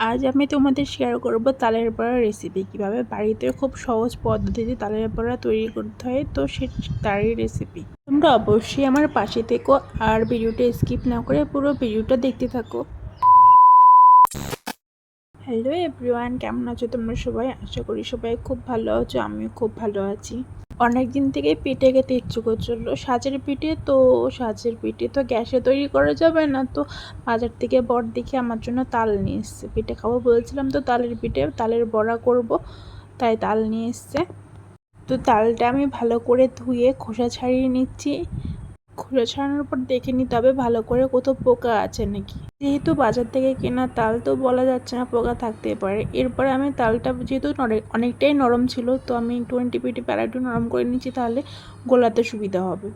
আজ আমি তোমাদের শেয়ার করব তালের বড়া রেসিপি কীভাবে বাড়িতে খুব সহজ পদ্ধতিতে তালের বড়া তৈরি করতে হয়, তো সে তারই রেসিপি তোমরা অবশ্যই আমার পাশে থেকো আর ভিডিওটা স্কিপ না করে পুরো ভিডিওটা দেখতে থাকো। হ্যালো এভরিওয়ান, কেমন আছো তোমরা সবাই? আশা করি সবাই খুব ভালো আছো, আমিও খুব ভালো আছি। অনেক দিন থেকে পিঠে খেতে ইচ্ছে করছিল সাজের পিঠে তো, সাজের পিঠে তো গ্যাসে তৈরি করা যাবে না, তো বাজার থেকে বর দেখে আমার জন্য তাল নিয়ে এসছে। পিঠে খাব বলছিলাম তো তালের পিঠে, তালের বড়া করব, তাই তাল নিয়ে এসছে। তো তালটা আমি ভালো করে ধুয়ে খোসা ছাড়িয়ে নিচ্ছি। খোসা ছাড়ানোর পর দেখে নিতে হবে ভালো করে কোথাও পোকা আছে নাকি? যেহেতু বাজার থেকে কেনা তাল তো বলা যাচ্ছে না, পোকা থাকতে পারে। এরপরে আমি তালটা যেহেতু অনেকটাই নরম ছিল, তো আমি টোয়েন্টি পিটি প্যারা একটু নরম করে নিচ্ছি, তাহলে গোলাতে সুবিধা হবে।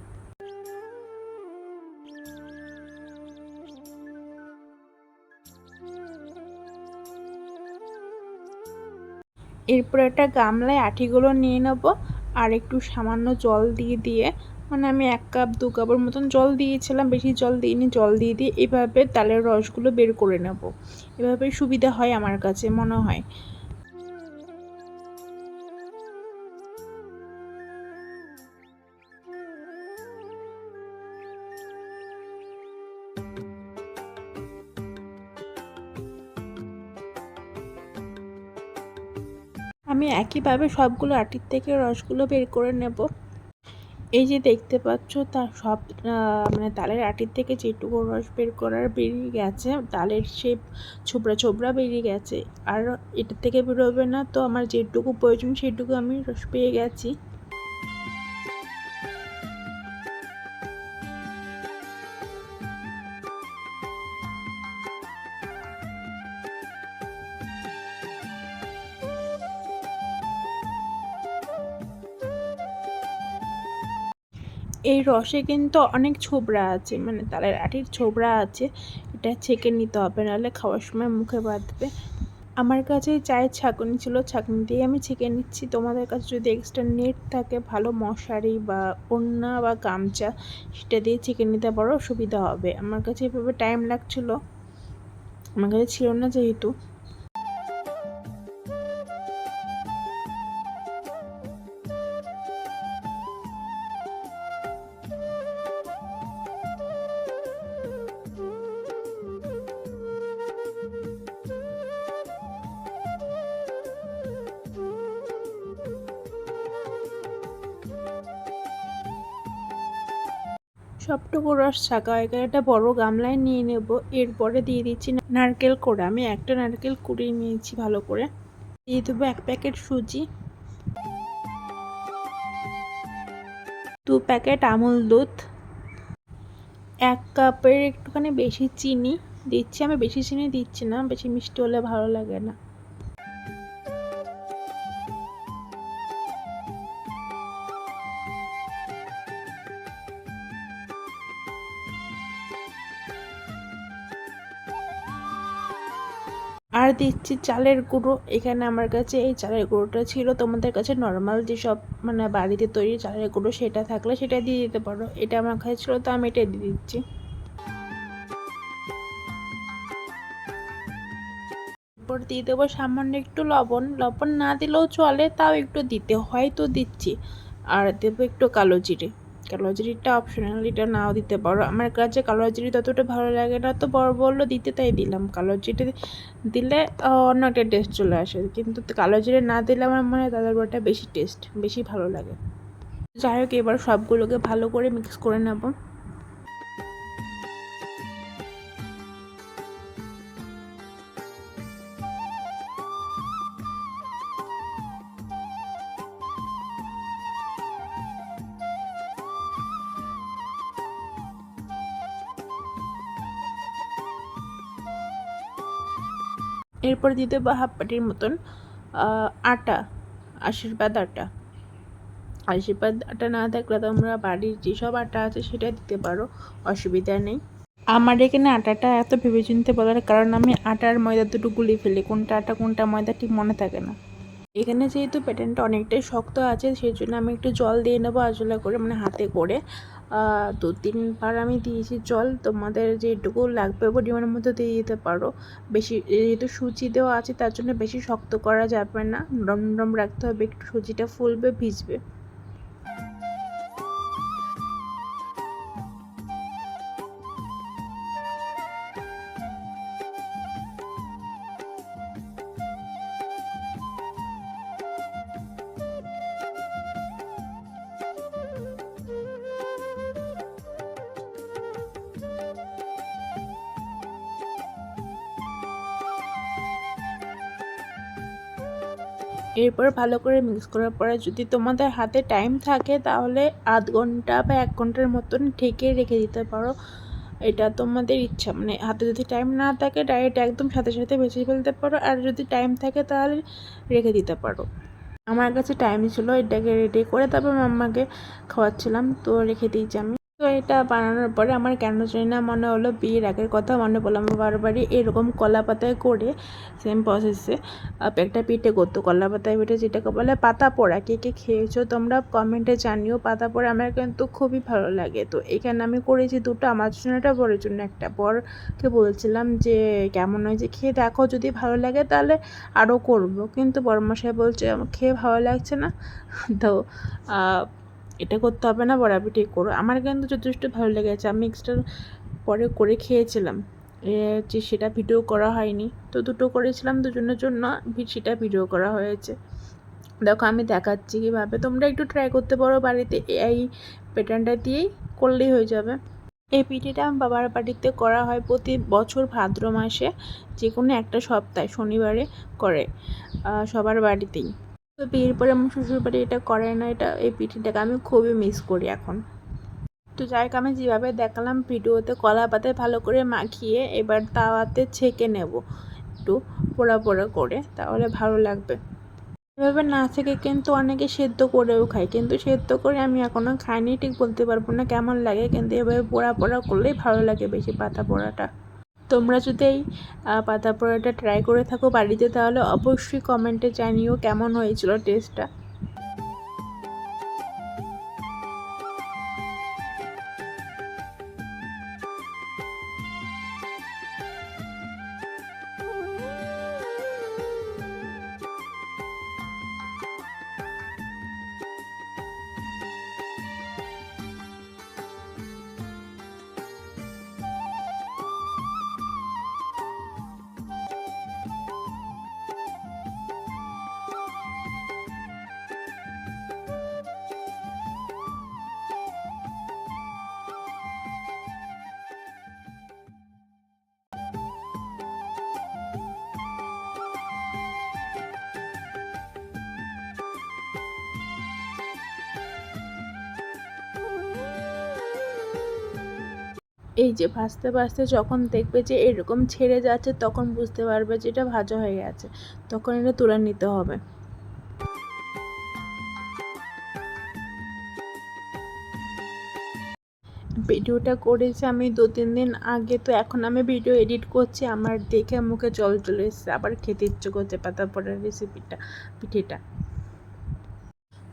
এরপর একটা গামলায় আঠিগুলো নিয়ে নেব, আর একটু সামান্য জল দিয়ে দিয়ে মানে আমি এক কাপ, দু কাপের মতন জল দিয়েছিলাম, বেশি জল দিইনি, জল দিয়ে দিয়ে এভাবে তালের রসগুলো বের করে নেব। এভাবে সুবিধা হয় আমার কাছে, মনে হয়। আমি একইভাবে সবগুলো আটির থেকে রসগুলো বের করে নেব। এই যে দেখতে পাচ্ছ তা সব মানে তালের আটির থেকে যেটুকু রস বের করার বেরিয়ে গেছে, তালের সে ছোবড়া ছোবড়া বেরিয়ে গেছে। আর এটার থেকে বেরোবে না, তো আমার যেটুকু প্রয়োজন সেটুকু আমি রস পেয়ে গেছি। এই রসে কিন্তু অনেক ছোবড়া আছে মানে তালের আটির ছোবড়া আছে, এটা ছেঁকে নিতে হবে, নাহলে খাওয়ার সময় মুখে বাঁধবে। আমার কাছে চায়ের ছাঁকুনি ছিল, ছাঁকুনি দিয়ে আমি ছেঁকে নিচ্ছি। তোমাদের কাছে যদি এক্সট্রা নেট থাকে, ভালো মশারি বা ওড়না বা গামছা, সেটা দিয়ে ছেঁকে নিতে পারো, সুবিধা হবে। আমার কাছে এভাবে টাইম লাগছিল। আমার কাছে ছিল না যেহেতু। সবটুকু রস ছাকা হয়ে গেলে একটা বড় গামলায় নিয়ে নেব। এরপরে দিয়ে দিচ্ছি নারকেল কোড়া। আমি একটা নারকেল কুড়িয়ে নিয়েছি ভালো করে। দিয়ে দেবো এক প্যাকেট সুজি। দু প্যাকেট আমুল দুধ। এক কাপের একটুখানি বেশি চিনি। দিচ্ছি আমি, বেশি চিনি দিচ্ছি না। বেশি মিষ্টি হলে ভালো লাগে না। আর দিচ্ছি চালের গুঁড়ো। এখানে আমার কাছে এই চালের গুঁড়োটা ছিল। তোমাদের কাছে নর্মাল যেসব মানে বাড়িতে তৈরি চালের গুঁড়ো সেটা থাকলে সেটা দিয়ে দিতে পারো। এটা আমার কাছে ছিল, তো আমি এটা দিয়ে দিচ্ছি। এরপর দিয়ে দেবো সামান্য একটু লবণ। লবণ না দিলেও চলে, তাও একটু দিতে হয়তো দিচ্ছি। আর দেবো একটু কালো জিরে। কালো জিরিটা অপশনাল এটা নাও দিতে পারো। আমার কাছে কালো জিরি ততটা ভালো লাগে না, তো বড় বলল দিতে তাই দিলাম। কালো দিলে অন্য একটা টেস্ট চলে আসে। কিন্তু কালো না দিলে আমার মনে হয় দাদার বড়টা বেশি টেস্ট বেশি ভালো লাগে। যাই হোক, এবার সবগুলোকে ভালো করে মিক্স করে নেব। এরপর দিতে দেবো হাফ পাটির মতন আটা, আশীর্বাদ আটা। আশীর্বাদ আটা না থাকলে তোমরা বাড়ির যেসব আটা আছে সেটা দিতে পারো, অসুবিধা নেই। আমার এখানে আটাটা এত ভেবে চিনতে বলার কারণ আমি আটার ময়দা দুটো গুলি ফেলি, কোনটা আটা, কোনটা ময়দা ঠিক মনে থাকে না। এখানে যেহেতু প্যাটার্নটা অনেকটাই শক্ত আছে, সেই জন্য আমি একটু জল দিয়ে নেব আজলা করে মানে হাতে করে। দু তিনবার আমি দিয়েছি। জল তোমাদের যেটুকু লাগবে পরিমাণের মধ্যে দিয়ে দিতে পারো। বেশি, যেহেতু সুজি দেওয়া আছে, তার জন্য বেশি শক্ত করা যাবে না। নরম নরম রাখতে হবে, একটু সুজিটা ফুলবে, ভিজবে। এরপর ভালো করে মিক্স করার পরে যদি তোমাদের হাতে টাইম থাকে, তাহলে আধ ঘণ্টা বা এক ঘণ্টার মতন ঢেকে রেখে দিতে পারো। এটা তোমাদের ইচ্ছা। মানে হাতে যদি টাইম না থাকে ডাইরেক্ট একদম সাথে সাথে বেছে ফেলতে পারো। আর যদি টাইম থাকে, তাহলে রেখে দিতে পারো। আমার কাছে টাইম ছিল, এটাকে রেডি করে তারপর মাম্মাকে খাওয়াচ্ছিলাম। তো রেখে দিয়েছি আমি। তো এটা বানানোর পরে আমার কেন জানি না মনে হলো বিয়ের আগের কথা মনে পড়লাম বারবারই এরকম কলা পাতায় করে সেম প্রসেসে একটা পিঠে করতো। কলা পাতায় পিঠে যেটাকে বলে পাতা পোড়া। কে কে খেয়েছো তোমরা কমেন্টে জানিও। পাতা পোড়া আমার কিন্তু খুবই ভালো লাগে। তো এখানে আমি করেছি দুটো। আমার জন্য একটা বড়ের জন্য একটা। বরকে বলছিলাম যে, কেমন হয়েছে খেয়ে দেখো। যদি ভালো লাগে তাহলে আরও করব। কিন্তু বড়মশাই বলছে খেয়ে ভালো লাগছে না। তো এটা করতে হবে না, বড়া পিঠে করো। আমার কিন্তু যথেষ্ট ভালো লেগেছে। আমি এক্সট্রা পরে করে খেয়েছিলাম। যে সেটা ভিডিও করা হয়নি। তো দুটো করেছিলাম দুজনের জন্য সেটা ভিডিও করা হয়েছে। দেখো, আমি দেখাচ্ছি কীভাবে। তোমরা একটু ট্রাই করতে পারো বাড়িতে। এই প্যাটার্নটা দিয়েই করলেই হয়ে যাবে। এই পিঠেটা আমার বাবার বাড়িতে করা হয় প্রতি বছর ভাদ্র মাসে। যে কোনো একটা সপ্তাহে, শনিবারে করে সবার বাড়িতেই। তো বিয়ের পরে আমার শ্বশুর বাড়ি এটা করে না, এটা এই পিঠেটাকে আমি খুবই মিস করি এখন। তো যাই হোক, আমি যেভাবে দেখালাম ভিডিওতে কলা পাতে ভালো করে মাখিয়ে এবার তাওয়াতে ছেঁকে নেব একটু পোড়া পোড়া করে, তাহলে ভালো লাগবে। এভাবে না থেকে কিন্তু অনেকে সেদ্ধ করেও খায়, কিন্তু সেদ্ধ করে আমি এখনও খাইনি, ঠিক বলতে পারব না কেমন লাগে, কিন্তু এভাবে পোড়া পোড়া করলেই ভালো লাগে বেশি পাতা পোড়াটা। তোমরা যদি এই পাতা পোড়াটা ট্রাই করে থাকো বাড়িতে, তাহলে অবশ্যই কমেন্টে জানিও কেমন হয়েছিল টেস্টটা এই যে ভাজতে ভাজতে যখন দেখবে যে এরকম ছেড়ে যাচ্ছে, তখন বুঝতে পারবে যে এটা ভাজা হয়ে গেছে। তখন এটা তুলে নিতে হবে। ভিডিওটা করেছি আমি দু, তিন দিন আগে, তো এখন আমি ভিডিও এডিট করছি। আমার দেখে মুখে জল চলে এসেছে, আবার খেতে ইচ্ছে করছে পাতা পড়ার রেসিপিটা পিঠেটা।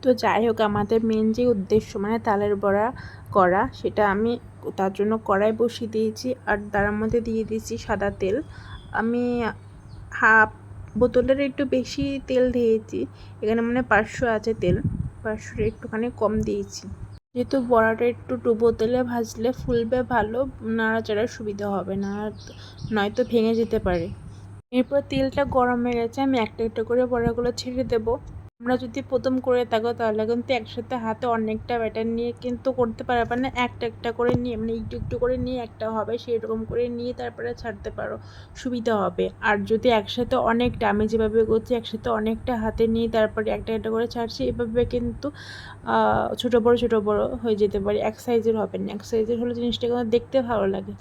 তো যাই হোক, আমাদের মেন যে উদ্দেশ্য মানে তালের বড়া করা, সেটা আমি তার জন্য কড়াই বসিয়ে দিয়েছি আর তার মধ্যে দিয়ে দিয়েছি সাদা তেল। আমি হাফ বোতলের একটু বেশি তেল দিয়েছি, এখানে মানে পাঁচশো আছে তেল, পাঁচশোর একটুখানি কম দিয়েছি। যেহেতু বড়াটা একটু ডুবো তেলে ভাজলে ফুলবে ভালো নাড়াচাড়ার সুবিধা হবে না নয়তো ভেঙে যেতে পারে। এরপর তেলটা গরম হয়ে গেছে, আমি একটা একটা করে বড়াগুলো ছেড়ে দেবো। আমরা যদি প্রথম করে থাকো, তাহলে কিন্তু একসাথে হাতে অনেকটা ব্যাটার নিয়ে কিন্তু করতে পারবে না একটা একটা করে নিয়ে মানে একটু একটু করে নিয়ে একটা হবে সেই রকম করে নিয়ে তারপরে ছাড়তে পারো, সুবিধা হবে। আর যদি একসাথে অনেকটা, আমি যেভাবে করছি, একসাথে অনেকটা হাতে নিয়ে তারপরে একটা একটা করে ছাড়ছি, এভাবে কিন্তু ছোটো বড়ো ছোটো বড়ো হয়ে যেতে পারে। এক সাইজের হবে না। এক সাইজের হলে জিনিসটা কিন্তু দেখতে ভালো লাগে।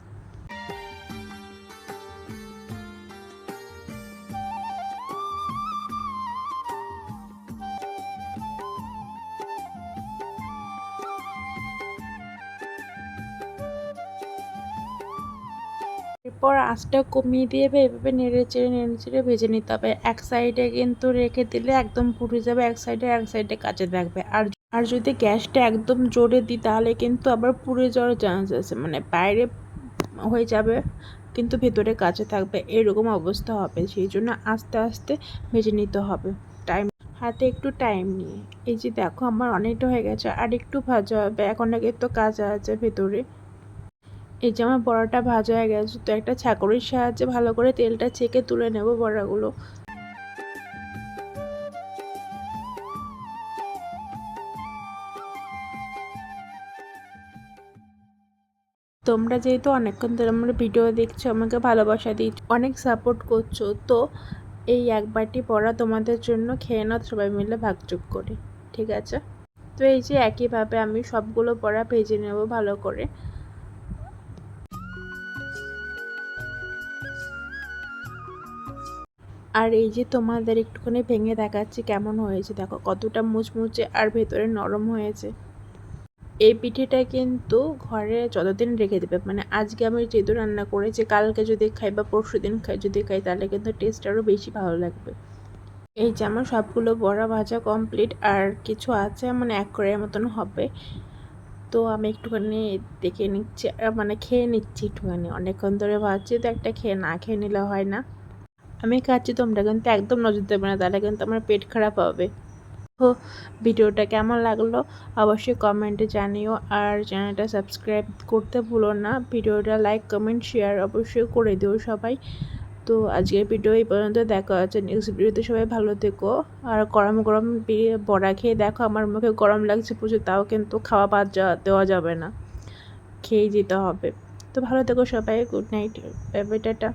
এরপর আঁচটা কমিয়ে দিয়ে এভাবে নেড়ে চেড়ে নেড়ে চেড়ে ভেজে নিতে হবে। এক সাইডে কিন্তু রেখে দিলে একদম পুড়ে যাবে, এক সাইডে এক সাইডে কাঁচা থাকবে। আর আর যদি গ্যাসটা একদম জোরে দিই, তাহলে কিন্তু আবার পুড়ে যাওয়ার চান্স আছে। মানে বাইরে হয়ে যাবে, কিন্তু ভেতরে কাঁচা থাকবে। এরকম অবস্থা হবে। সেই জন্য আস্তে আস্তে ভেজে নিতে হবে। টাইম হাতে একটু টাইম নিয়ে। এই যে দেখো, আমার অনেকটা হয়ে গেছে। আর একটু ভাজা হবে। এখন আগে তো কাঁচা আছে ভেতরে। এই যে আমার বড়াটা ভাজা হয়ে গেছে, তো একটা ছাকরির সাহায্যে ভালো করে তেলটা ছেঁকে তুলে নেব বড়াগুলো। তোমরা যেহেতু অনেকক্ষণ ধরে আমার ভিডিও দেখছ, আমাকে ভালোবাসা দিচ্ছ, অনেক সাপোর্ট করছ, তো এই এক বাটি পড়া তোমাদের জন্য খেয়ে নাও, সবাই মিলে ভাগযোগ করে, ঠিক আছে? তো এই যে একইভাবে আমি সবগুলো পড়া ভেজে নেব ভালো করে। আর এই যে তোমাদের একটুখানি ভেঙে দেখাচ্ছি কেমন হয়েছে, দেখো কতটা মুচমুচে আর ভেতরে নরম হয়েছে। এই পিঠেটা কিন্তু ঘরে যতদিন রেখে দেবে মানে আজকে আমি যেহেতু রান্না করেছি, কালকে যদি খাই বা পরশু দিন খাই, যদি খাই তাহলে কিন্তু টেস্ট আরও বেশি ভালো লাগবে। এই যে আমার সবগুলো বড়া ভাজা কমপ্লিট আর কিছু আছে মানে এক করে মতন হবে। তো আমি একটুখানি দেখে নিচ্ছি মানে খেয়ে নিচ্ছি একটুখানি। অনেকক্ষণ ধরে ভাজছি তো একটা খেয়ে না খেয়ে নিলে হয় না। আমি খাচ্ছি তোমরা কিন্তু একদম নজর দেবে না, তাহলে কিন্তু আমার পেট খারাপ হবে। তো ভিডিওটা কেমন লাগল অবশ্যই কমেন্টে জানিও, আর চ্যানেলটা সাবস্ক্রাইব করতে ভুলো না। ভিডিওটা লাইক কমেন্ট শেয়ার অবশ্যই করে দিও সবাই। তো আজকের ভিডিও এই পর্যন্ত, দেখা হচ্ছে নেক্সট ভিডিওতে সবাই ভালো থেকো, আর গরম গরম বড়া খেয়ে দেখো, আমার মুখে গরম লাগছে প্রচুর, তাও কিন্তু খাওয়া বাদ দেওয়া যাবে না। খেয়েই যেতে হবে। তো ভালো থেকো সবাই গুড নাইট টাটা।